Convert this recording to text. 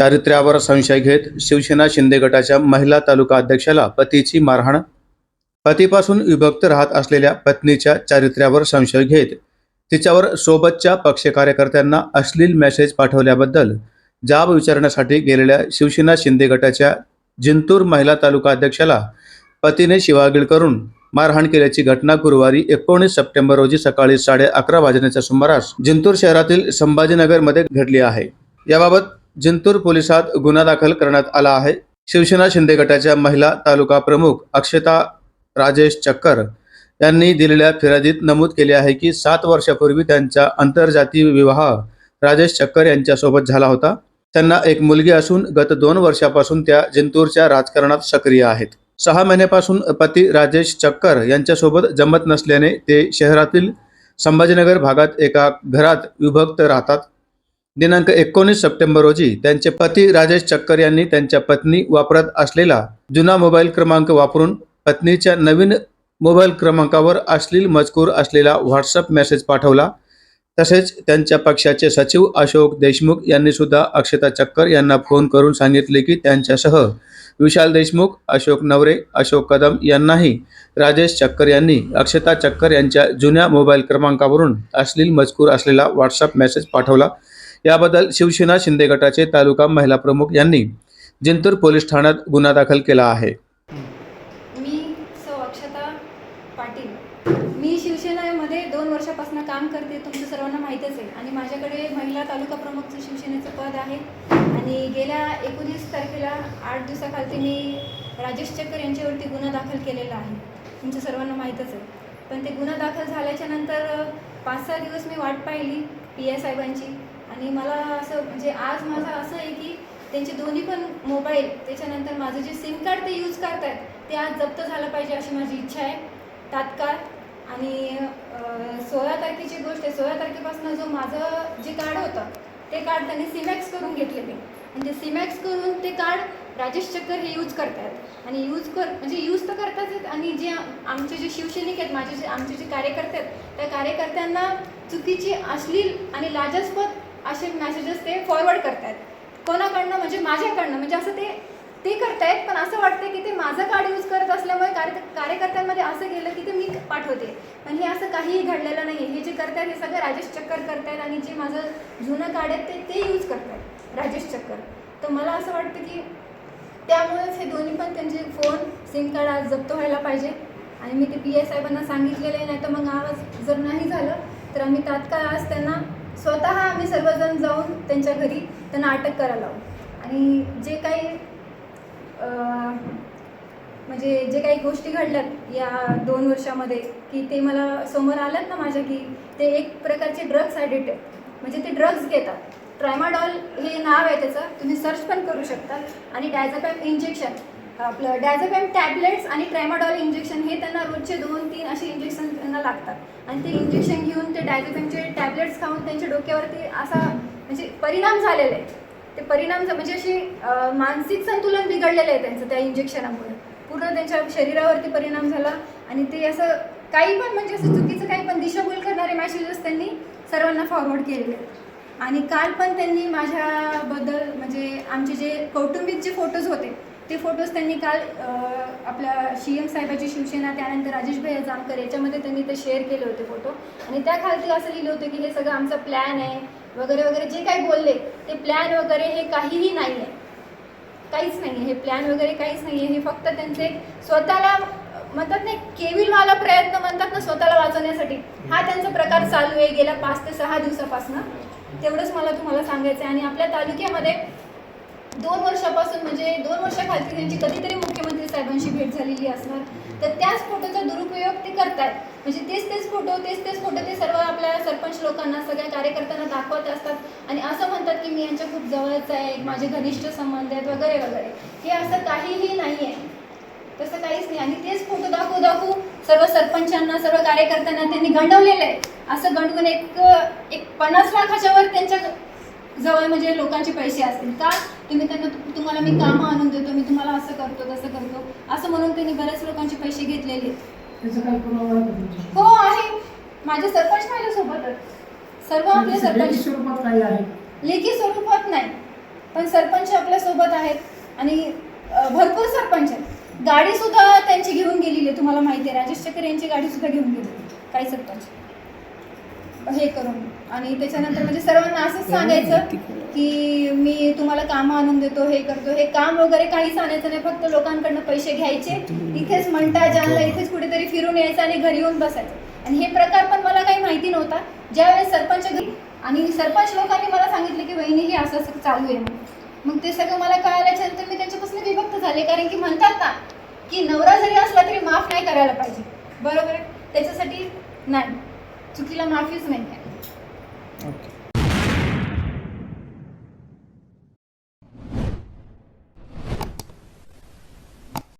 चारित्र्यावर संशय घेत शिवसेना शिंदे गटाच्या महिला तालुका अध्यक्षाला पतीची मारहाण. पतीपासून विभक्त राहत असलेल्या पत्नीच्या चारित्र्यावर संशय घेत तिच्यावर सोबतच्या पक्ष कार्यकर्त्यांना अश्लील मेसेज पाठवल्याबद्दल जाब विचारण्यासाठी गेलेल्या शिवसेना शिंदे गटाच्या जिंतूर महिला तालुका अध्यक्षाला पतीने शिवागीळ करून मारहाण केल्याची घटना गुरुवारी एकोणीस सप्टेंबर रोजी सकाळी साडे अकरा वाजण्याच्या सुमारास जिंतूर शहरातील संभाजीनगरमध्ये घडली आहे. याबाबत जिंतूर पोलिसात गुन्हा दाखल करण्यात आला आहे. शिवसेना शिंदे गटाच्या महिला तालुका प्रमुख अक्षता राजेश चक्कर यांनी दिलेल्या फिर्यादीत नमूद केले आहे की सात वर्षापूर्वी त्यांचा आंतरजातीय विवाह राजेश चक्कर यांच्यासोबत झाला होता. त्यांना एक मुलगी असून गत दोन वर्षापासून त्या जिंतूरच्या राजकारणात सक्रिय आहेत. सहा महिन्यापासून पती राजेश चक्कर यांच्यासोबत जमत नसल्याने ते शहरातील संभाजीनगर भागात एका घरात विभक्त राहतात. दिनांक एकोणीस सप्टेंबर रोजी त्यांचे पती राजेश चक्कर यांनी त्यांच्या पत्नी वापरत असलेला जुना मोबाईल क्रमांक वापरून पत्नीच्या नवीन मोबाईल क्रमांकावर अश्लील मजकूर असलेला व्हॉट्सअप मेसेज पाठवला. तसेच त्यांच्या पक्षाचे सचिव अशोक देशमुख यांनी सुद्धा अक्षता चक्कर यांना फोन करून सांगितले की त्यांच्यासह विशाल देशमुख अशोक नवरे अशोक कदम यांनाही राजेश चक्कर यांनी अक्षता चक्कर यांच्या जुन्या मोबाईल क्रमांकावरून अश्लील मजकूर असलेला व्हॉट्सअप मेसेज पाठवला. याबद्दल शिवसेना शिंदे गटाचे तालुका महिला प्रमुख यांनी जिंतूर पोलीस ठाण्यात गुन्हा दाखल केला आहे. मी सौ अक्षता पाटील. मी शिवसेनेमध्ये दोन वर्षापासून काम करते तुमचं सर्वांना माहीतच आहे. आणि माझ्याकडे महिला तालुका प्रमुखचं शिवसेनेचं पद आहे. आणि गेल्या एकोणीस तारखेला आठ दिवसाखालती मी राजेश चक्कर यांच्यावरती गुन्हा दाखल केलेला आहे. तुमच्या सर्वांना माहीतच आहे. पण ते गुन्हा दाखल झाल्याच्यानंतर पाच सहा दिवस मी वाट पाहिली पी आय साहेबांची. आणि मला असं म्हणजे आज माझं असं आहे की त्यांचे दोन्ही पण मोबाईल त्याच्यानंतर माझं जे सिम कार्ड ते यूज करतात ते आज जप्त झालं पाहिजे अशी माझी इच्छा आहे तात्काळ. आणि सोळा तारखेची गोष्ट आहे सोळा तारखेपासून जो माझं जे कार्ड होतं ते कार्ड त्यांनी सिमॅक्स करून घेतलेले आणि ते सिमॅक्स करून ते कार्ड राजेश चक्कर हे यूज करतात आणि यूज कर म्हणजे यूज तर करतातच आहेत आणि जे आमचे जे शिवसैनिक आहेत माझे जे आमचे जे कार्यकर्ते आहेत त्या कार्यकर्त्यांना चुकीची अश्लील आणि लाजास्पद असे मेसेजेस ते फॉरवर्ड करतायत. कोणाकडनं? म्हणजे माझ्याकडनं. म्हणजे असं ते ते करतायत पण असं वाटतं की ते माझं कार्ड यूज करत असल्यामुळे कार्य कार्यकर्त्यांमध्ये असं गेलं की ते मी पाठवते. पण हे असं काहीही घडलेलं नाही हे जे करतायत हे सगळं राजेश चक्कर करतायत आणि जे माझं जुनं कार्ड आहे ते ते यूज करतायत. राजेश चक्कर. तर मला असं वाटतं की त्यामुळेच हे दोन्ही पण त्यांचे फोन सिम कार्ड आज जप्त व्हायला पाहिजे. आणि मी ते पी एस साहेबांना सांगितलेलं आहे नाही तर मग आवाज जर नाही झालं तर आम्ही तात्काळ आज त्यांना स्वतः आम्ही सर्वजण जाऊन त्यांच्या घरी त्यांना अटक करायला लावू. आणि जे काही म्हणजे जे काही गोष्टी घडल्यात या दोन वर्षामध्ये की ते मला समोर आल्यात ना माझ्या की ते एक प्रकारचे ड्रग्स ॲडिट आहेत. म्हणजे ते ड्रग्स घेतात. ट्रायमाडॉल हे नाव आहे त्याचं. तुम्ही सर्च पण करू शकता. आणि डायझापॅम इंजेक्शन आपलं डायझापॅम टॅबलेट्स आणि ट्रायमाडॉल इंजेक्शन हे त्यांना रोजचे दोन तीन असे इंजेक्शन त्यांना लागतात. आणि ते इंजेक्शन घेऊन ते डायझापॅमचे टॅबलेट्स खाऊन त्यांच्या डोक्यावरती असा म्हणजे परिणाम झालेले आहे. ते परिणाम म्हणजे अशी मानसिक संतुलन बिघडलेलं आहे त्यांचं त्या इंजेक्शनामुळे पूर्ण त्यांच्या शरीरावरती परिणाम झाला आणि ते असं काही पण म्हणजे असं चुकीचं काही पण दिशाभूल करणारे मॅसेजेस त्यांनी सर्वांना फॉरवर्ड केलेले आहेत. आणि काल पण त्यांनी माझ्याबद्दल म्हणजे आमचे जे कौटुंबिक जे फोटोज होते ते फोटोज त्यांनी काल आपल्या सी एम साहेबाची शिवसेना त्यानंतर राजेश भैया जामकर याच्यामध्ये त्यांनी ते शेअर केले होते फोटो आणि त्या खालती असं लिहिलं होतं की हे सगळं आमचा प्लॅन आहे वगैरे वगैरे जे काही बोलले ते प्लॅन वगैरे हे काहीही नाही आहे काहीच नाही आहे हे प्लॅन वगैरे काहीच नाही आहे हे फक्त त्यांचे स्वतःला म्हणतात नाही केविलवाला प्रयत्न म्हणतात ना स्वतःला वाचवण्यासाठी. हा त्यांचा प्रकार चालू आहे. गेल्या पाच ते सहा दिवसापासून. तेवढंच मला तुम्हाला सांगायचं आहे आणि आपल्या तालुक्यामध्ये दोन वर्षापासून म्हणजे दोन वर्षाखालची त्यांची कधीतरी मुख्यमंत्री साहेबांशी भेट झालेली असणार. तर त्याच फोटोचा दुरुपयोग ते करतात. म्हणजे तेच तेच फोटो तेच तेच फोटो ते सर्व आपल्या सरपंच लोकांना सगळ्या कार्यकर्त्यांना दाखवत असतात. आणि असं म्हणतात की मी यांच्या खूप जवळच आहे माझे घनिष्ठ संबंध आहेत वगैरे वगैरे. हे असं काहीही नाही आहे तसं काहीच नाही. आणि तेच फोटो दाखवू दाखवू सर्व सरपंचांना सर्व कार्यकर्त्यांना त्यांनी गंडवलेलं आहे. असं गंडवून एक एक पन्नास लाखाच्या वर त्यांच्या जवळ म्हणजे लोकांचे पैसे असतील. का? तुम्ही त्यांना तुम्हाला मी कामं आणून देतो मी तुम्हाला असं करतो तसं करतो. असं म्हणून त्यांनी बऱ्याच लोकांचे पैसे घेतलेले? हो आहे. माझे सरपंच माझ्यासोबत आहेत. सर्व आपले लेखी सरपंच. स्वरूपात काही आहे? लेखी स्वरूपात नाही. पण सरपंच आपल्यासोबत आहेत. आणि भरपूर सरपंच आहेत. गाडी सुद्धा त्यांची घेऊन गेलेली आहे तुम्हाला माहिती आहे. राजेश चक्कर यांची गाडी सुद्धा घेऊन गेलेली काही सरपंच. हे करून. आणि त्याच्यानंतर म्हणजे सर्वांना असंच सांगायचं की मी तुम्हाला कामं आणून देतो हे करतो. हे काम वगैरे काहीच आणायचं नाही फक्त लोकांकडनं पैसे घ्यायचे. इथेच म्हणता जानला इथेच कुठेतरी फिरून यायचं आणि घरी येऊन बसायचं. आणि हे प्रकार पण मला काही माहिती नव्हता. ज्यावेळेस सरपंच घरी आणि सरपंच लोकांनी मला सांगितले की वहिनी हे असं असं चालू आहे. मग ते सगळं मला कळाल्याच्या नंतर मी त्याच्यापासून विभक्त झाले. कारण की म्हणतात ना की नवरा जरी असला तरी माफ नाही करायला पाहिजे. बरोबर त्याच्यासाठी नाही. चुकीला माफीच नाही आहे. Okay.